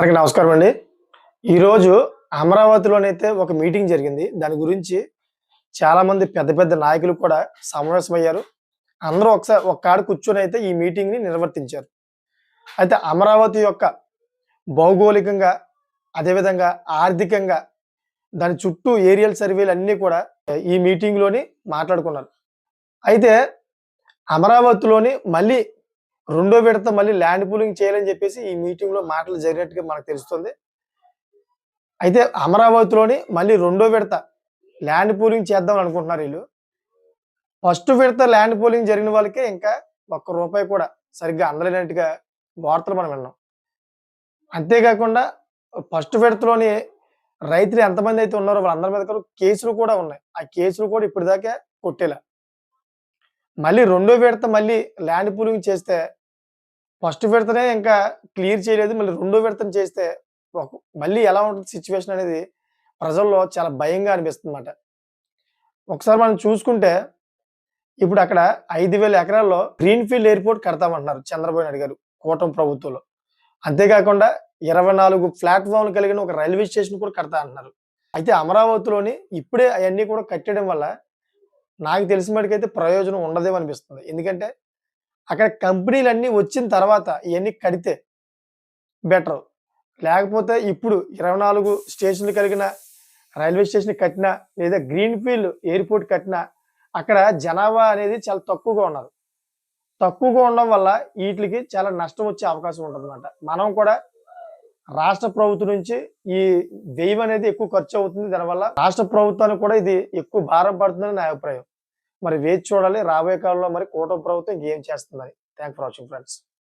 అందరికీ నమస్కారం అండి. ఈరోజు అమరావతిలోనైతే ఒక మీటింగ్ జరిగింది. దాని గురించి చాలామంది పెద్ద పెద్ద నాయకులు కూడా సమావేశమయ్యారు. అందరూ ఒకసారి ఒక కాడ కూర్చొని అయితే ఈ మీటింగ్ని నిర్వర్తించారు. అయితే అమరావతి యొక్క భౌగోళికంగా అదేవిధంగా ఆర్థికంగా దాని చుట్టూ ఏరియల్ సర్వేలు అన్నీ కూడా ఈ మీటింగ్లోని మాట్లాడుకున్నారు. అయితే అమరావతిలోని మళ్ళీ రెండో విడత మళ్ళీ ల్యాండ్ పూలింగ్ చేయాలని చెప్పేసి ఈ మీటింగ్లో మాటలు జరిగినట్టుగా మనకు తెలుస్తుంది. అయితే అమరావతిలోని మళ్ళీ రెండో విడత ల్యాండ్ పూలింగ్ చేద్దాం అనుకుంటున్నారు వీళ్ళు. ఫస్ట్ విడత ల్యాండ్ పూలింగ్ జరిగిన వాళ్ళకే ఇంకా ఒక్క రూపాయి కూడా సరిగ్గా అందలేనట్టుగా వార్తలు మనం విన్నాం. అంతేకాకుండా ఫస్ట్ విడతలోని రైతులు ఎంతమంది అయితే ఉన్నారో వాళ్ళందరి మీద కూడా కేసులు కూడా ఉన్నాయి. ఆ కేసులు కూడా ఇప్పటిదాకా కొట్టేలా. మళ్ళీ రెండో విడత మళ్ళీ ల్యాండ్ పూలింగ్ చేస్తే ఫస్ట్ విడతనే ఇంకా క్లియర్ చేయలేదు. మళ్ళీ రెండో విడతను చేస్తే మళ్ళీ ఎలా ఉంటుంది సిచ్యువేషన్ అనేది ప్రజల్లో చాలా భయంగా అనిపిస్తుంది అన్నమాట ఒకసారి మనం చూసుకుంటే ఇప్పుడు అక్కడ ఐదు వేల ఎకరాల్లో గ్రీన్ ఫీల్డ్ ఎయిర్పోర్ట్ కడతామంటున్నారు చంద్రబాబు నాయుడు గారు కూటమి ప్రభుత్వంలో. అంతేకాకుండా ఇరవై నాలుగు ప్లాట్ఫామ్లు కలిగిన ఒక రైల్వే స్టేషన్ కూడా కడతా అంటున్నారు అయితే అమరావతిలోని ఇప్పుడే అవన్నీ కూడా కట్టడం వల్ల నాకు తెలిసిన మటుకైతే ప్రయోజనం ఉండదేమనిపిస్తుంది ఎందుకంటే అక్కడ కంపెనీలు అన్నీ వచ్చిన తర్వాత ఇవన్నీ కడితే బెటర్. లేకపోతే ఇప్పుడు ఇరవై నాలుగు స్టేషన్లు కలిగిన రైల్వే స్టేషన్ కట్టినా లేదా గ్రీన్ ఫీల్డ్ ఎయిర్పోర్ట్ కట్టినా అక్కడ జనాభా అనేది చాలా తక్కువగా ఉన్నారు తక్కువగా ఉండడం వల్ల వీటికి చాలా నష్టం వచ్చే అవకాశం ఉంటుంది మనం కూడా రాష్ట్ర ప్రభుత్వం నుంచి ఈ వ్యయం అనేది ఎక్కువ ఖర్చు అవుతుంది. దానివల్ల రాష్ట్ర ప్రభుత్వానికి కూడా ఇది ఎక్కువ భారం పడుతుందని నా అభిప్రాయం. మరి వేచి చూడాలి. రాబోయే కాలంలో మరి కూటమి ప్రభుత్వం ఇంకేం చేస్తుందని థ్యాంక్ ఫర్ వాచింగ్ ఫ్రెండ్స్